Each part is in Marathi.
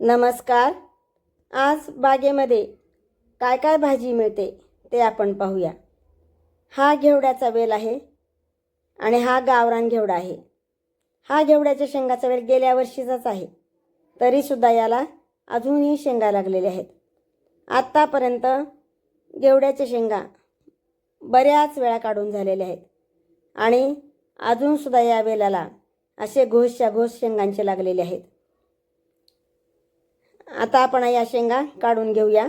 नमस्कार. आज बागेमध्ये काय काय भाजी मिळते ते आपण पाहूया. हा घेवड्याचा वेल आहे आणि हा गावरान घेवडा आहे. हा घेवड्याच्या शेंगाचा वेल गेल्या वर्षीचाच आहे. तरीसुद्धा याला अजूनही शेंगा लागलेल्या आहेत. आत्तापर्यंत घेवड्याच्या शेंगा बऱ्याच वेळा काढून झालेल्या आहेत. आणि अजूनसुद्धा या वेलाला असे घोषच्या घोष शेंगांचे लागलेले आहेत. आता आपण या शेंगा काढून घेऊया.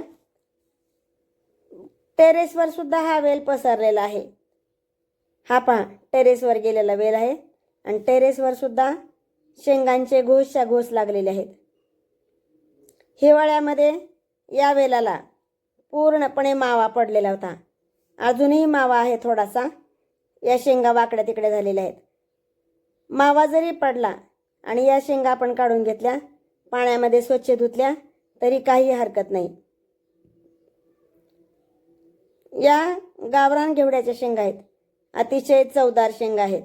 टेरेसवर सुद्धा हा वेल पसरलेला आहे. हा पहा टेरेसवर गेलेला वेल आहे आणि टेरेसवर सुद्धा शेंगांचे घोसच्या घोस लागलेले आहेत. हिवाळ्यामध्ये या वेलाला पूर्णपणे मावा पडलेला होता. अजूनही मावा आहे थोडासा. या शेंगा वाकड्या तिकडे झालेल्या आहेत. मावा जरी पडला आणि या शेंगा आपण काढून घेतल्या पाण्यामध्ये स्वच्छ धुतल्या तरी काही हरकत नाही. या गावरान घेवड्याच्या शेंगा आहेत. अतिशय चवदार शेंगा आहेत.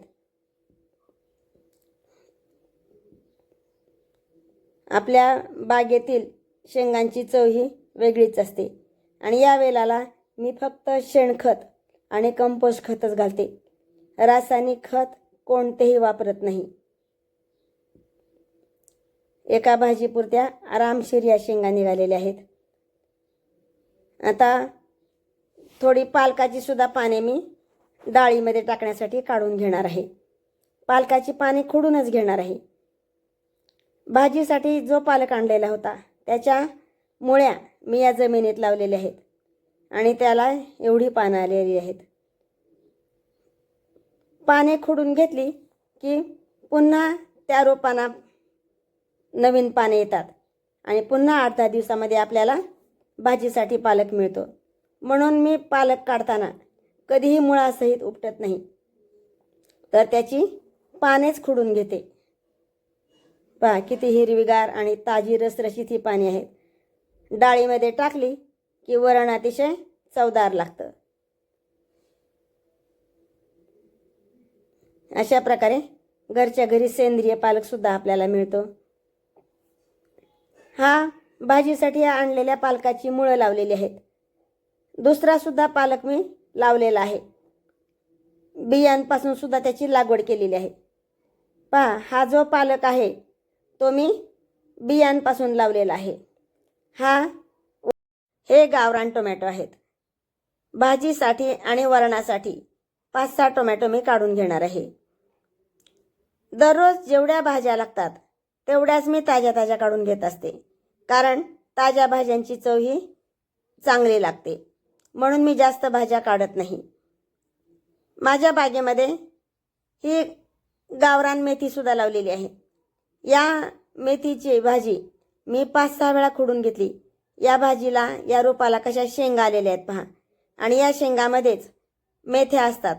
आपल्या बागेतील शेंगांची चव ही वेगळीच असते. आणि या वेलाला मी फक्त शेणखत आणि कंपोस्ट खतच घालते. रासायनिक खत कोणतेही वापरत नाही. एका भाजीपुरत्या आरामशीर या शेंगा निघालेल्या आहेत. आता थोडी पालकाची सुद्धा पाने मी डाळीमध्ये टाकण्यासाठी काढून घेणार आहे. पालकाची पाने खुडूनच घेणार आहे. भाजीसाठी जो पालक आणलेला होता त्याच्या मुळ्या मी या जमिनीत लावलेल्या आहेत आणि त्याला एवढी पानं आलेली आहेत. पाने खुडून घेतली की पुन्हा त्या रोपांना नवीन पाने येतात. आणि पुन्हा आठ दहा दिवसामध्ये आपल्याला भाजीसाठी पालक मिळतो. म्हणून मी पालक काढताना कधीही मुळासहित उपटत नाही. तर त्याची पानेच खुडून घेते. पहा किती हिरवीगार आणि ताजी रसरशीत ही पाने आहेत. डाळीमध्ये टाकली की वरण अतिशय चवदार लागतं. अशा प्रकारे घरच्या घरी सेंद्रिय पालकसुद्धा आपल्याला मिळतो. हा भाजीसाठी आणलेल्या पालकाची मुळं लावलेली आहेत. दुसरा सुद्धा पालक मी लावलेला आहे. बियांपासून सुद्धा त्याची लागवड केलेली आहे. पहा हा जो पालक आहे तो मी बियांपासून लावलेला आहे. हा हे गावरान टोमॅटो आहेत. भाजीसाठी आणि वरणासाठी पाच सहा टोमॅटो मी काढून घेणार आहे. दररोज जेवढ्या भाज्या लागतात तेवढ्याच मी ताज्या ताज्या काढून घेत असते. कारण ताज्या भाज्यांची चव ही चांगली लागते. म्हणून मी जास्त भाज्या काढत नाही. माझ्या बागेमध्ये ही गावरान मेथीसुद्धा लावलेली आहे. या मेथीची भाजी मी पाच सहा वेळा खुडून घेतली. या भाजीला या रोपाला कशा शेंगा आलेल्या आहेत पहा. आणि या शेंगामध्येच मेथ्या असतात.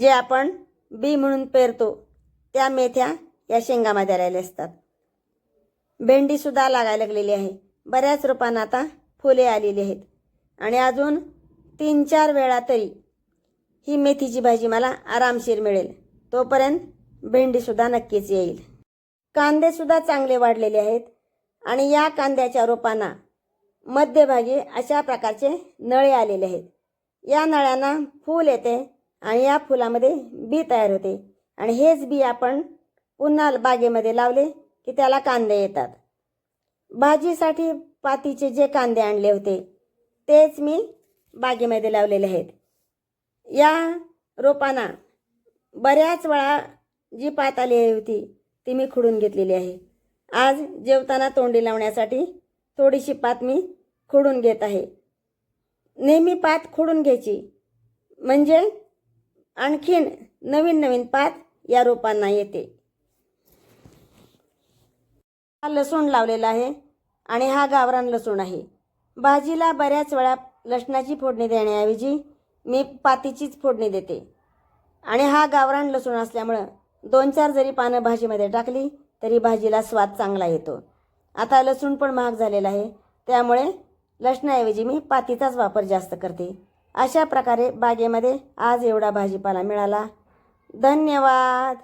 जे आपण बी म्हणून पेरतो त्या मेथ्या या शेंगामध्ये आलेल्या असतात. भेंडीसुद्धा लागायला लागलेली आहे. बऱ्याच रोपांना आता फुले आलेली आहेत. आणि अजून तीन चार वेळा तरी ही मेथीची भाजी मला आरामशीर मिळेल. तोपर्यंत भेंडीसुद्धा नक्कीच येईल. कांदेसुद्धा चांगले वाढलेले आहेत. आणि या कांद्याच्या रोपांना मध्यभागी अशा प्रकारचे नळे आलेले आहेत. या नळ्यांना फूल येते आणि या फुलामध्ये बी तयार होते. आणि हेच बी आपण पुन्हा बागेमध्ये लावले की त्याला कांदे येतात. भाजीसाठी पातीचे जे कांदे आणले होते तेच मी बागेमध्ये लावलेले आहेत. या रोपांना बऱ्याच वेळा जी पात आली होती ती मी खुडून घेतलेली आहे. आज जेवताना तोंडी लावण्यासाठी थोडीशी पात मी खुडून घेत आहे. नेहमी पात खुडून घ्यायची म्हणजे आणखीन नवीन नवीन पात या रोपांना येते. हा लसूण लावलेला आहे आणि हा गावरान लसूण आहे. भाजीला बऱ्याच वेळा लसणाची फोडणी देण्याऐवजी मी पातीचीच फोडणी देते. आणि हा गावरान लसूण असल्यामुळं दोन चार जरी पानं भाजीमध्ये टाकली तरी भाजीला स्वाद चांगला येतो. आता लसूण पण महाग झालेला आहे. त्यामुळे लसणाऐवजी मी पातीचाच वापर जास्त करते. अशा प्रकारे बागेमध्ये आज एवढा भाजीपाला मिळाला. धन्यवाद!